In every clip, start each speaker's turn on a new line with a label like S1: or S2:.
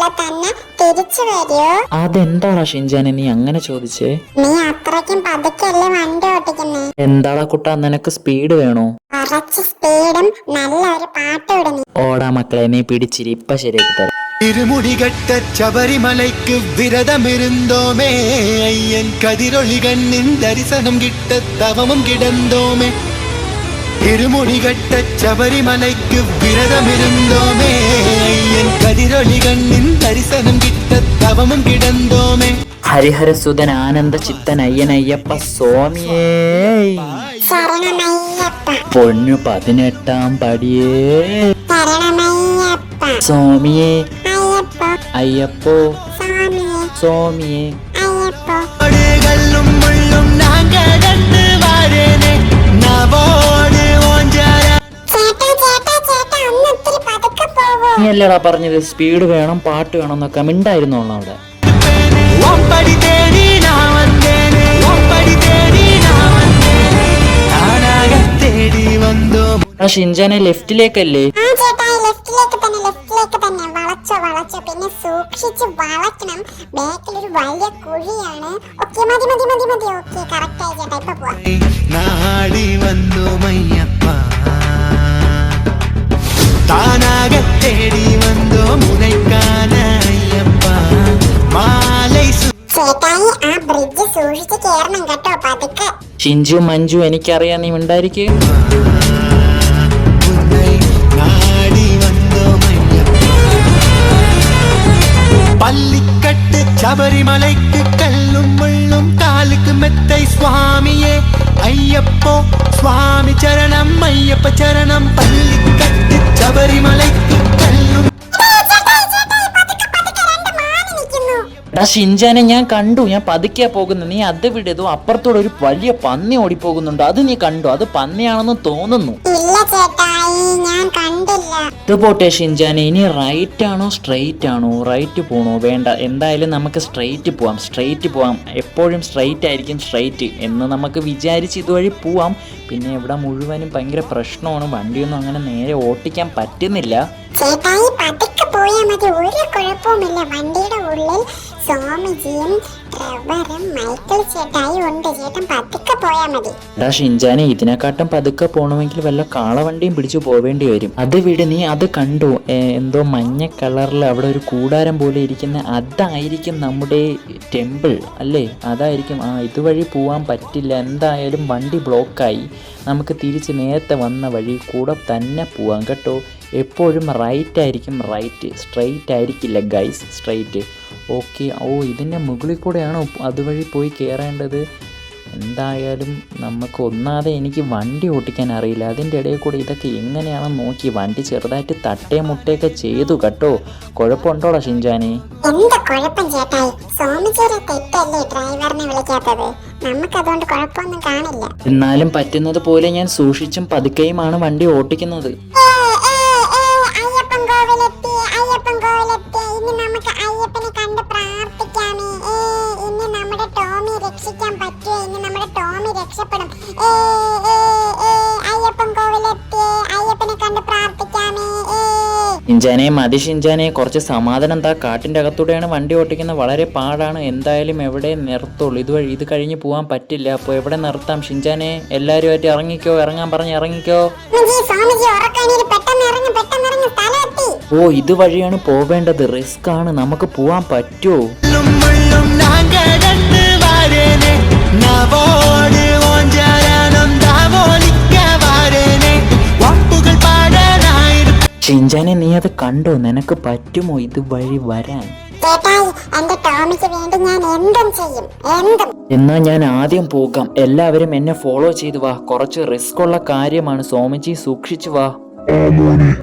S1: പോലെ തന്നെ തിരിച്ചു വരുമോ
S2: അതെന്താടാ ഷിൻജാനെ നീ അങ്ങനെ ചോദിച്ചേ?
S1: നീ അത്രയ്ക്കും പതുക്കല്ലേ വണ്ടി ഓട്ടിക്കുന്നേ
S2: എന്താടാ കുട്ടാ നിനക്ക് സ്പീഡ് വേണോ?
S1: കുറച്ച് സ്പീഡും നല്ല ഒരു പാട്ടും ഇടുന്നു
S2: ഓടാ മക്കളെ നീ പിടിച്ചിരി ഇപ്പൊ ശരിയാക്കി തരാം.
S3: ഇരുമുടികെട്ട ശബരിമലയ്ക്ക് വിരതമിരുന്തോമേ അയ്യൻ കതിരൊളി കണ്ണിൻ ദരിശനം കിട്ട തവമം കിടന്തോമേ திருமொழி கட்ட சபரிமலைக்கு விரதம் இருந்தோமே என் கதிரொளி கண்ணின் தரிசனம் கிட்ட தவமும் கிடந்தோமே. ஹரிஹர சுதன் ஆனந்த சித்தன் ஐயன் ஐயப்ப
S1: சுவாமியே பொண்ணு பதினெட்டாம் படியே. சுவாமியே. ஐயப்போ. சுவாமியே.
S2: നീ അല്ലടാ പറഞ്ഞത്. സ്പീഡ് വേണം പാട്ട് വേണം എന്നൊക്കെ. മിണ്ടായിരുന്നു അവിടെ. ഷിൻജാനെ ലെഫ്റ്റിലേക്കല്ലേ?
S1: വളച്ചോ പിന്നെ വളക്കണം വലിയ കുഴിയാണ്. ഓക്കെ മതി മതി മതി മതി. ഓക്കെ കറക്റ്റ് ആയി ഇപ്പൊ പോവാ.
S3: தானாக தேடி வந்தோம் உனைக்கான ஐயப்பா மாலை சு-
S1: ചേട്ടായി ആ ബ്രിഡ്ജ് സൂക്ഷിച്ച് കേറണം കേട്ടോ പതുക്കെ
S2: ഷിഞ്ചു മഞ്ജു എനിക്കറിയാം നീ മിണ്ടായിരിക്കേ
S3: உன்னை நாடி வந்தோம் ஐயப்பா பள்ளிக்கட்டு சபரிமலைக்கு கல்லும் അയ്യപ്പോ സ്വാമി ചരണം അയ്യപ്പ ചരണം പള്ളിക്കത്തി
S2: ശബരിമലയ്ക്ക് ഷിഞ്ചാനെ ഞാൻ കണ്ടു ഞാൻ പതുക്കിയാ പോകുന്നു നീ അത് വിടതോ അപ്പുറത്തോടെ ഒരു വലിയ പന്നി ഓടിപ്പോകുന്നുണ്ട്. അത് നീ കണ്ടു അത് പന്നിയാണെന്ന് തോന്നുന്നു.
S1: ഇല്ല ചേട്ടാ. ഞാൻ കണ്ടില്ല.
S2: ഇത് പോട്ടെ ഇനി റൈറ്റ് ആണോ സ്ട്രെയിറ്റ് ആണോ റൈറ്റ് പോണോ വേണ്ട. എന്തായാലും നമുക്ക് സ്ട്രെയിറ്റ് പോവാം. സ്ട്രെയിറ്റ് പോവാം. എപ്പോഴും സ്ട്രെയിറ്റ് ആയിരിക്കും സ്ട്രെയിറ്റ് എന്ന് നമുക്ക് വിചാരിച്ച് ഇതുവഴി പോവാം. പിന്നെ ഇവിടെ മുഴുവനും ഭയങ്കര പ്രശ്നമാണ്. വണ്ടിയൊന്നും അങ്ങനെ നേരെ ഓട്ടിക്കാൻ പറ്റുന്നില്ല.
S1: ചേട്ടായി പോയാൽ മതി. ഒരു കുഴപ്പവുമില്ല. വണ്ടിയുടെ ഉള്ളിൽ റബ്ബറും മൈക്കിൾ ചേട്ടായി ഉണ്ട്. ചേട്ടൻ
S2: ഷിൻജാനെ ഇതിനെക്കാട്ടും പതുക്കെ പോകണമെങ്കിൽ വല്ല കാളവണ്ടിയും പിടിച്ചു പോവേണ്ടി വരും. അത് വിട് നീ അത് കണ്ടു. എന്തോ മഞ്ഞ കളറിൽ അവിടെ ഒരു കൂടാരം പോലെ ഇരിക്കുന്ന അതായിരിക്കും നമ്മുടെ ടെമ്പിൾ അല്ലേ? അതായിരിക്കും. ആ ഇതുവഴി പോവാൻ പറ്റില്ല. എന്തായാലും വണ്ടി ബ്ലോക്കായി. നമുക്ക് തിരിച്ച് നേരത്തെ വന്ന വഴി കൂടെ തന്നെ പോവാം കേട്ടോ. എപ്പോഴും റൈറ്റ് ആയിരിക്കും റൈറ്റ് സ്ട്രെയിറ്റ് ആയിരിക്കില്ല ഗൈസ് സ്ട്രെയിറ്റ് ഓക്കെ ഓ ഇതിന്റെ മുകളിൽ കൂടെയാണോ അതുവഴി പോയി കയറേണ്ടത് എന്തായാലും നമുക്ക് ഒന്നാതെ എനിക്ക് വണ്ടി ഓട്ടിക്കാൻ അറിയില്ല. അതിന്റെ ഇടയിൽ കൂടെ ഇതൊക്കെ എങ്ങനെയാണോ നോക്കി വണ്ടി ചെറുതായിട്ട് തട്ടേ മുട്ടയൊക്കെ ചെയ്തു കേട്ടോ. കുഴപ്പമുണ്ടോടാ ഷിൻജാനെ?
S1: എന്താ കുഴപ്പം ചേട്ടായി? സ്വാമിജിയുടെ തെറ്റല്ലേ ഡ്രൈവറിനെ വിളിക്കാത്തത്? നമുക്കതുകൊണ്ട് കുഴപ്പമൊന്നും കാണില്ല.
S2: എന്നാലും പറ്റുന്നത് പോലെ ഞാൻ സൂക്ഷിച്ചും പതുക്കെയുമാണ് വണ്ടി ഓട്ടിക്കുന്നത്.
S1: അയ്യപ്പൻ ഇനി നമുക്ക് അയ്യപ്പനെ കണ്ട് പ്രാർത്ഥിക്കാമേ. ഏ, ഇനി നമ്മുടെ ടോമി രക്ഷിക്കാൻ പറ്റുമോ ഇനി നമ്മുടെ ടോമി രക്ഷപ്പെടും. ഏ, ഏ, ഏ, അയ്യപ്പൻ കോവിലെത്തിയേ. അയ്യപ്പനെ കണ്ട് പ്രാർത്ഥിക്കാമേ ഏ.
S2: ഷിൻജാനെ മതി ഷിഞ്ചാനെ കുറച്ച് സമാധാനം താ കാട്ടിന്റെ അകത്തൂടെയാണ് വണ്ടി ഓട്ടിക്കുന്നത്. വളരെ പാടാണ്. എന്തായാലും എവിടെ നിർത്തുള്ളൂ? ഇതുവഴി ഇത് കഴിഞ്ഞ് പോകാൻ പറ്റില്ല. അപ്പോൾ എവിടെ നിർത്താം? ഷിഞ്ചാനെ എല്ലാവരുമായിട്ട് ഇറങ്ങിക്കോ ഇറങ്ങാൻ പറഞ്ഞ് ഇറങ്ങിക്കോ.
S1: ഓ ഇത് വഴിയാണ് പെട്ടെന്ന് ഇറങ്ങും പെട്ടെന്ന് ഇറങ്ങും സ്ഥലം
S2: ഓ ഇതുവഴിയാണ് പോവേണ്ടത്. റിസ്ക് ആണ്. നമുക്ക് പോവാൻ പറ്റുമോ? ചിഞ്ചാനെ നീ അത് കണ്ടോ? നിനക്ക് പറ്റുമോ
S1: ഇത് വഴി വരാൻ
S2: എന്നാ ഞാൻ ആദ്യം പോകാം. എല്ലാവരും എന്നെ ഫോളോ ചെയ്തു വാ. കുറച്ച് റിസ്ക് ഉള്ള കാര്യമാണ് സോമജി സൂക്ഷിച്ചു വാ.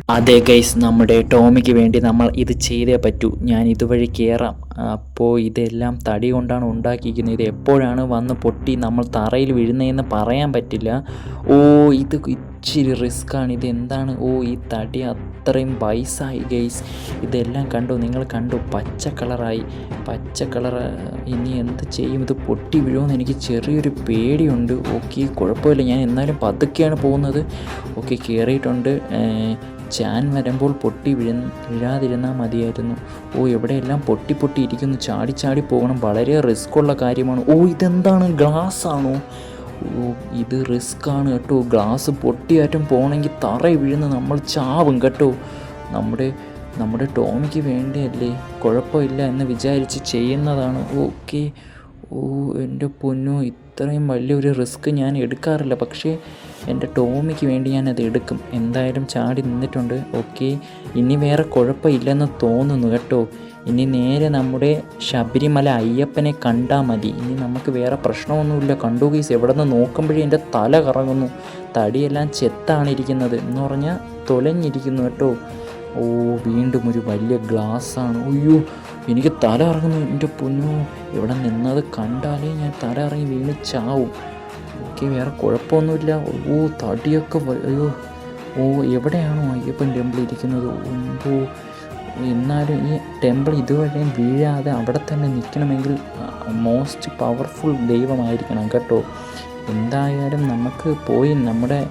S2: അതെ ഗൈസ് നമ്മുടെ ടോമിക്ക് വേണ്ടി നമ്മൾ ഇത് ചെയ്തേ പറ്റൂ. ഞാൻ ഇതുവഴി കയറാം അപ്പോൾ ഇതെല്ലാം തടി കൊണ്ടാണ് ഉണ്ടാക്കിയിരിക്കുന്നത്. ഇത് എപ്പോഴാണ് വന്ന് പൊട്ടി നമ്മൾ തറയിൽ വീഴുന്നതെന്ന് പറയാൻ പറ്റില്ല. ഓ ഇത് ഇച്ചിരി റിസ്ക്കാണ്. ഇത് എന്താണ് ഓ ഈ തടി അത്രയും വയസ്സായി ഗൈസ്. ഇതെല്ലാം കണ്ടു? നിങ്ങൾ കണ്ടു? പച്ച കളറായി. പച്ച കളർ ഇനി എന്ത് ചെയ്യും? ഇത് പൊട്ടി വീഴുമെന്ന് എനിക്ക് ചെറിയൊരു പേടിയുണ്ട്. ഓക്കെ കുഴപ്പമില്ല. ഞാൻ എന്നാലും പതുക്കെയാണ് പോകുന്നത്. ഓക്കെ കയറിയിട്ടുണ്ട് ചാൻ വരുമ്പോൾ പൊട്ടി വീഴ വീഴാതിരുന്നാൽ മതിയായിരുന്നു. ഓ എവിടെയെല്ലാം പൊട്ടി പൊട്ടി ഇരിക്കുന്നു. ചാടി ചാടി പോകണം. വളരെ റിസ്ക്കുള്ള കാര്യമാണ്. ഓ ഇതെന്താണ്? ഗ്ലാസ് ആണോ ഓ ഇത് ആണ് കേട്ടോ. ഗ്ലാസ് പൊട്ടിയാറ്റം പോകണമെങ്കിൽ തറ വീഴുന്ന നമ്മൾ ചാവും കേട്ടോ. നമ്മുടെ നമ്മുടെ ടോമിക്ക് വേണ്ടിയല്ലേ? കുഴപ്പമില്ല എന്ന് വിചാരിച്ച് ചെയ്യുന്നതാണ്. ഓക്കെ. ഓ എന്റെ പൊന്നു ഇത്രയും വലിയൊരു റിസ്ക് ഞാൻ എടുക്കാറില്ല. പക്ഷേ എന്റെ ടോമിക്ക് വേണ്ടി ഞാൻ അത് എടുക്കും. എന്തായാലും ചാടി നിന്നിട്ടുണ്ട്. ഓക്കെ. ഇനി വേറെ കുഴപ്പമില്ലെന്ന് തോന്നുന്നു കേട്ടോ. ഇനി നേരെ നമ്മുടെ ശബരിമല അയ്യപ്പനെ കണ്ടാൽ മതി. ഇനി നമുക്ക് വേറെ പ്രശ്നമൊന്നുമില്ല. കണ്ടു ഗീസ് എവിടെ നിന്ന് നോക്കുമ്പോഴേ എന്റെ തല കറങ്ങുന്നു. തടിയെല്ലാം ചെത്താണ് ഇരിക്കുന്നത്. എന്ന് പറഞ്ഞാൽ തൊലഞ്ഞിരിക്കുന്നു കേട്ടോ. ഓ വീണ്ടും ഒരു വലിയ ഗ്ലാസ്സാണ് അയ്യോ എനിക്ക് തല ഇറങ്ങുന്നു എന്റെ പൊന്നു. ഇവിടെ നിന്നത് കണ്ടാലേ ഞാൻ തല ഇറങ്ങി വീണ് ചാവും. ഓക്കെ വേറെ കുഴപ്പമൊന്നുമില്ല. ഓ തടിയൊക്കെ അയ്യോ. ഓ എവിടെയാണോ അയ്യപ്പൻ ടെമ്പിൾ ഇരിക്കുന്നത്? ഓ എന്നാലും ഈ ടെമ്പിൾ ഇതുവരെയും വീഴാതെ അവിടെ തന്നെ നിൽക്കണമെങ്കിൽ മോസ്റ്റ് പവർഫുൾ ദൈവമായിരിക്കണം കേട്ടോ. എന്തായാലും നമുക്ക് പോയി നമ്മുടെ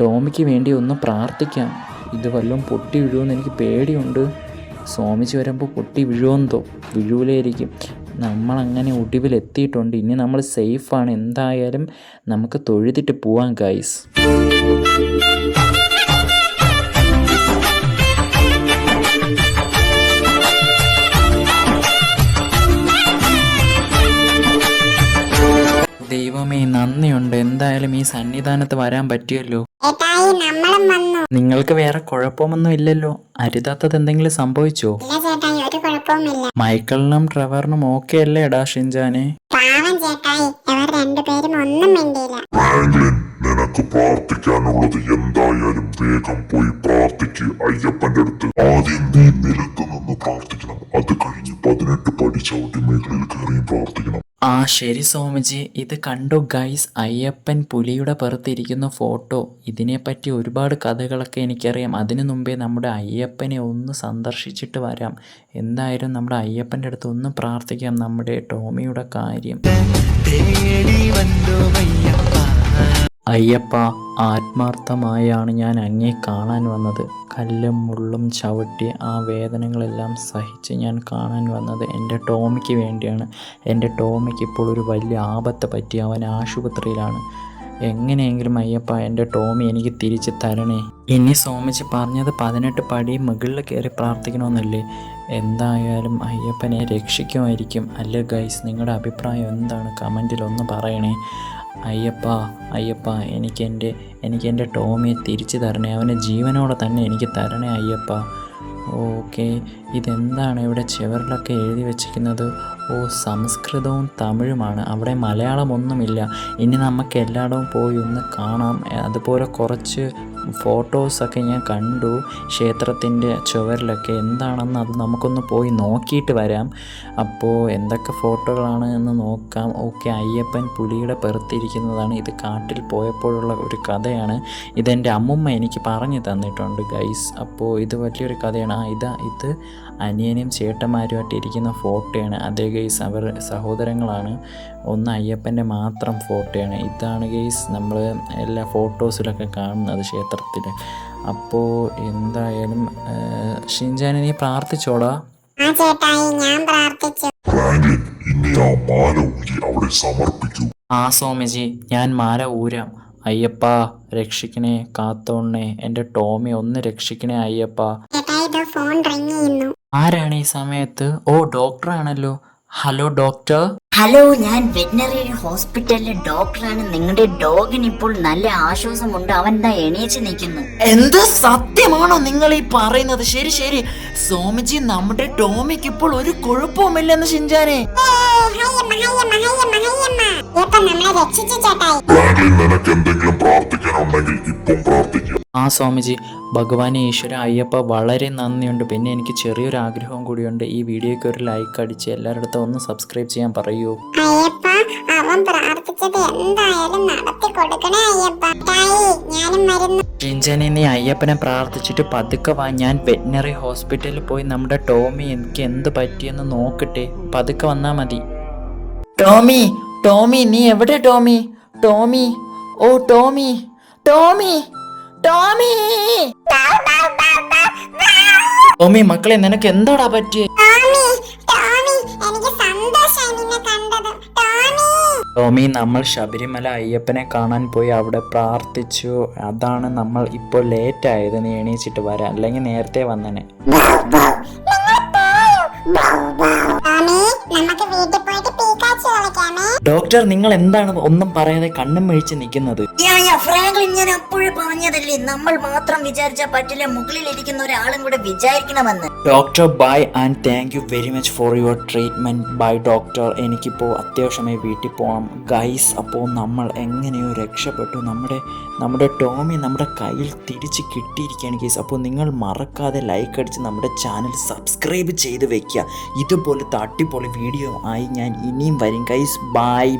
S2: ടോമിക്ക് വേണ്ടി ഒന്ന് പ്രാർത്ഥിക്കാം. ഇത് വല്ലതും പൊട്ടി വീഴുമെന്ന് എനിക്ക് പേടിയുണ്ട്. സ്വാമിച്ച് വരുമ്പോൾ പൊട്ടി വീഴുമെന്തോ വീഴൂലായിരിക്കും. നമ്മളങ്ങനെ ഒടുവിലെത്തിയിട്ടുണ്ട്. ഇനി നമ്മൾ സേഫാണ് എന്തായാലും നമുക്ക് തൊഴുതിട്ട് പോവാം ഗൈസ് നന്ദിയുണ്ട്. എന്തായാലും ഈ സന്നിധാനത്ത് വരാൻ പറ്റിയല്ലോ.
S1: ചേട്ടായി നമ്മളും വന്നു.
S2: നിങ്ങൾക്ക് വേറെ കുഴപ്പമൊന്നും ഇല്ലല്ലോ. അരുതാത്തത് എന്തെങ്കിലും സംഭവിച്ചോ?
S1: ചേട്ടായി ഒരു കുഴപ്പവുമില്ല.
S2: മൈക്കിളിനും ട്രെവറിനും ഓക്കെ അല്ലേ എടാ ഷിൻജാനെ?
S1: പാവം ചേട്ടായി ഇവർ രണ്ടുപേരും ഒന്നും മിണ്ടിയില്ല.
S4: ഫ്രാങ്ക്ലിൻ നിനക്ക് പ്രാർത്ഥിക്കാനുള്ളത് എന്തായാലും വേഗം പോയി പ്രാർത്ഥിക്ക് അയ്യപ്പന്റെ അടുത്ത്. ആദ്യം നീ നിലത്ത് നിന്ന് പ്രാർത്ഥിക്കണം. അത് കഴിഞ്ഞ് പതിനെട്ട് പടി ചവിട്ടി മേഖലയിൽ കയറിയും പ്രാർത്ഥിക്കണം.
S2: ആ ശരി സോമജി. ഇത് കണ്ടു ഗൈസ് അയ്യപ്പൻ പുലിയുടെ പുറത്തിരിക്കുന്ന ഫോട്ടോ. ഇതിനെപ്പറ്റി ഒരുപാട് കഥകളൊക്കെ എനിക്കറിയാം. അതിനു മുമ്പേ നമ്മുടെ അയ്യപ്പനെ ഒന്ന് സന്ദർശിച്ചിട്ട് വരാം. എന്തായാലും നമ്മുടെ അയ്യപ്പന്റെ അടുത്ത് ഒന്ന് പ്രാർത്ഥിക്കാം നമ്മുടെ ടോമിയുടെ കാര്യം.
S3: അയ്യപ്പ
S2: ആത്മാർത്ഥമായാണ് ഞാൻ അങ്ങേ കാണാൻ വന്നത്. കല്ലും മുള്ളും ചവിട്ടി ആ വേദനകളെല്ലാം സഹിച്ച് ഞാൻ കാണാൻ വന്നത് എന്റെ ടോമിക്ക് വേണ്ടിയാണ്. എന്റെ ടോമിക്ക് ഇപ്പോൾ ഒരു വലിയ ആപത്ത് പറ്റി അവൻ ആശുപത്രിയിലാണ്. എങ്ങനെയെങ്കിലും അയ്യപ്പ എന്റെ ടോമി എനിക്ക് തിരിച്ച് തരണേ. ഇനി സോമിച്ച് പറഞ്ഞത് പതിനെട്ട് പടി മുകളിൽ കയറി പ്രാർത്ഥിക്കണമെന്നല്ലേ? എന്തായാലും അയ്യപ്പനെ രക്ഷിക്കുമായിരിക്കും. അല്ലേ ഗൈസ് നിങ്ങളുടെ അഭിപ്രായം എന്താണ്? കമന്റിൽ ഒന്ന് പറയണേ. അയ്യപ്പ അയ്യപ്പ എനിക്കെന്റെ എനിക്കെന്റെ ടോമിയെ തിരിച്ചു തരണേ. അവനെ ജീവനോടെ തന്നെ എനിക്ക് തരണേ അയ്യപ്പ. ഓക്കെ ഇതെന്താണ് ഇവിടെ ചുവരിലൊക്കെ എഴുതി വെച്ചിരിക്കുന്നത്? ഓ സംസ്കൃതവും തമിഴുമാണ്. അവിടെ മലയാളമൊന്നുമില്ല. ഇനി നമുക്ക് എല്ലായിടവും പോയി ഒന്ന് കാണാം. അതുപോലെ കുറച്ച് ഫോട്ടോസൊക്കെ ഞാൻ കണ്ടു. ക്ഷേത്രത്തിന്റെ ചുവരിലൊക്കെ എന്താണെന്ന് അത് നമുക്കൊന്ന് പോയി നോക്കിയിട്ട് വരാം. അപ്പോൾ എന്തൊക്കെ ഫോട്ടോകളാണ് എന്ന് നോക്കാം. ഓക്കെ അയ്യപ്പൻ പുലിയുടെ പെറുത്തിരിക്കുന്നതാണ്. ഇത് കാട്ടിൽ പോയപ്പോഴുള്ള ഒരു കഥയാണ്. ഇതെന്റെ അമ്മുമ്മ എനിക്ക് പറഞ്ഞു തന്നിട്ടുണ്ട് ഗൈസ് അപ്പോൾ ഇത് വലിയൊരു കഥയാണ്. ആ ഇതാ ഇത് അനിയനും ചേട്ടന്മാരുമായിട്ട് ഇരിക്കുന്ന ഫോട്ടോയാണ്. അതേ ഗൈസ് അവർ സഹോദരങ്ങളാണ്. ഒന്ന് അയ്യപ്പന്റെ മാത്രം ഫോട്ടോയാണ്. ഇതാണ് ഗൈസ് നമ്മൾ എല്ലാ ഫോട്ടോസിലൊക്കെ കാണുന്നത് ക്ഷേത്രത്തിൽ അപ്പോൾ എന്തായാലും ഷിൻജാനെ ഇനി പ്രാർത്ഥിച്ചോടാ.
S1: ആ
S2: സ്വാമിജി ഞാൻ മാല ഊരാം. അയ്യപ്പ രക്ഷിക്കണേ കാത്തോണേ എന്റെ ടോമി ഒന്ന് രക്ഷിക്കണേ അയ്യപ്പ. ആരാണ് ഈ സമയത്ത്? ഓ ഡോക്ടർ ആണല്ലോ ഹലോ ഡോക്ടർ.
S5: ഹലോ ഞാൻ വെറ്റിനറി ഹോസ്പിറ്റലിലെ ഡോക്ടറാണ്. നിങ്ങളുടെ ഡോഗിന് ഇപ്പോൾ നല്ല ആശ്വാസമുണ്ട്. അവൻ ദാ എണീച്ച് നിൽക്കുന്നു.
S2: എന്ത് സത്യമാണോ നിങ്ങൾ ഈ പറയുന്നത്? ശരി ശരി. സോമിജി നമ്മുടെ ടോമിക്ക് ഇപ്പോൾ ഒരു കുഴപ്പവുമില്ലെന്ന്
S4: നിനക്ക് എന്തെങ്കിലും പ്രാർത്ഥിക്കാനുണ്ടെങ്കിൽ ഇപ്പം പ്രാർത്ഥിക്കുക
S2: ആ സ്വാമിജി ഭഗവാനെ ഈശ്വര അയ്യപ്പ വളരെ നന്ദിയുണ്ട്. പിന്നെ എനിക്ക് ചെറിയൊരു ആഗ്രഹവും കൂടിയുണ്ട്. ഈ വീഡിയോയ്ക്ക് ഒരു ലൈക്ക് അടിച്ച് എല്ലാവരുടെ ഒന്ന് സബ്സ്ക്രൈബ് ചെയ്യാൻ പറയൂ.
S1: അയ്യപ്പ അവൻ പ്രാർത്ഥിച്ചത് എന്തായാലും നടത്തി കൊടുക്കണേ അയ്യപ്പ. ഞാനും
S2: ഷിൻജാനെ നീ അയ്യപ്പനെ പ്രാർത്ഥിച്ചിട്ട് പതുക്കെ വാ. ഞാൻ വെറ്റിനറി ഹോസ്പിറ്റലിൽ പോയി നമ്മുടെ ടോമി എനിക്ക് എന്ത് പറ്റിയെന്ന് നോക്കട്ടെ. പതുക്കെ വന്നാ മതി. ടോമി ടോമി നീ എവിടെ ടോമി? ടോമി ഓ ടോമി ടോമി. ടോമി. ടോമി മക്കളെ നിനക്ക് എന്താടാ പറ്റിയ?
S1: ടോമി ടോമി എനിക്ക് സന്തോഷമായി നിന്നെ കണ്ടത്. ടോമി.
S2: ടോമി നമ്മൾ ശബരിമല അയ്യപ്പനെ കാണാൻ പോയി അവിടെ പ്രാർത്ഥിച്ചു. അതാണ് നമ്മൾ ഇപ്പോൾ ലേറ്റ് ആയത്. നീ എണീച്ചിട്ട് വരാം. അല്ലെങ്കിൽ നേരത്തെ വന്നനെ.
S1: നമുക്ക് വീട്ടിൽ പോയിട്ട് പീക്കാച്ചി കളിക്കാമേ.
S2: ഡോക്ടർ നിങ്ങൾ എന്താണ് ഒന്നും പറയാതെ കണ്ണും മഴിച്ച് നിൽക്കുന്നത്?
S5: ഫ്രാങ്ക്ലിൻ ഞാൻ അപ്പോഴേ പറഞ്ഞതല്ലേ? നമ്മൾ മാത്രം വിചാരിച്ചാൽ പറ്റില്ല മുകളിലിരിക്കുന്ന ഒരാളും കൂടെ വിചാരിക്കണമെന്ന്.
S2: Doctor bye and thank you very much for your treatment. Bye doctor എനിക്കിപ്പോൾ അത്യാവശ്യമായി വീട്ടിൽ പോകണം ഗൈസ് അപ്പോൾ നമ്മൾ എങ്ങനെയോ രക്ഷപ്പെട്ടു. നമ്മുടെ നമ്മുടെ ടോമി നമ്മുടെ കയ്യിൽ തിരിച്ച് കിട്ടിയിരിക്കുകയാണ് ഗൈസ്. അപ്പോൾ നിങ്ങൾ മറക്കാതെ ലൈക്ക് അടിച്ച് നമ്മുടെ ചാനൽ സബ്സ്ക്രൈബ് ചെയ്ത് വെക്കുക. ഇതുപോലെ തട്ടിപ്പൊളി വീഡിയോ ആയി ഞാൻ ഇനിയും വരും. Guys bye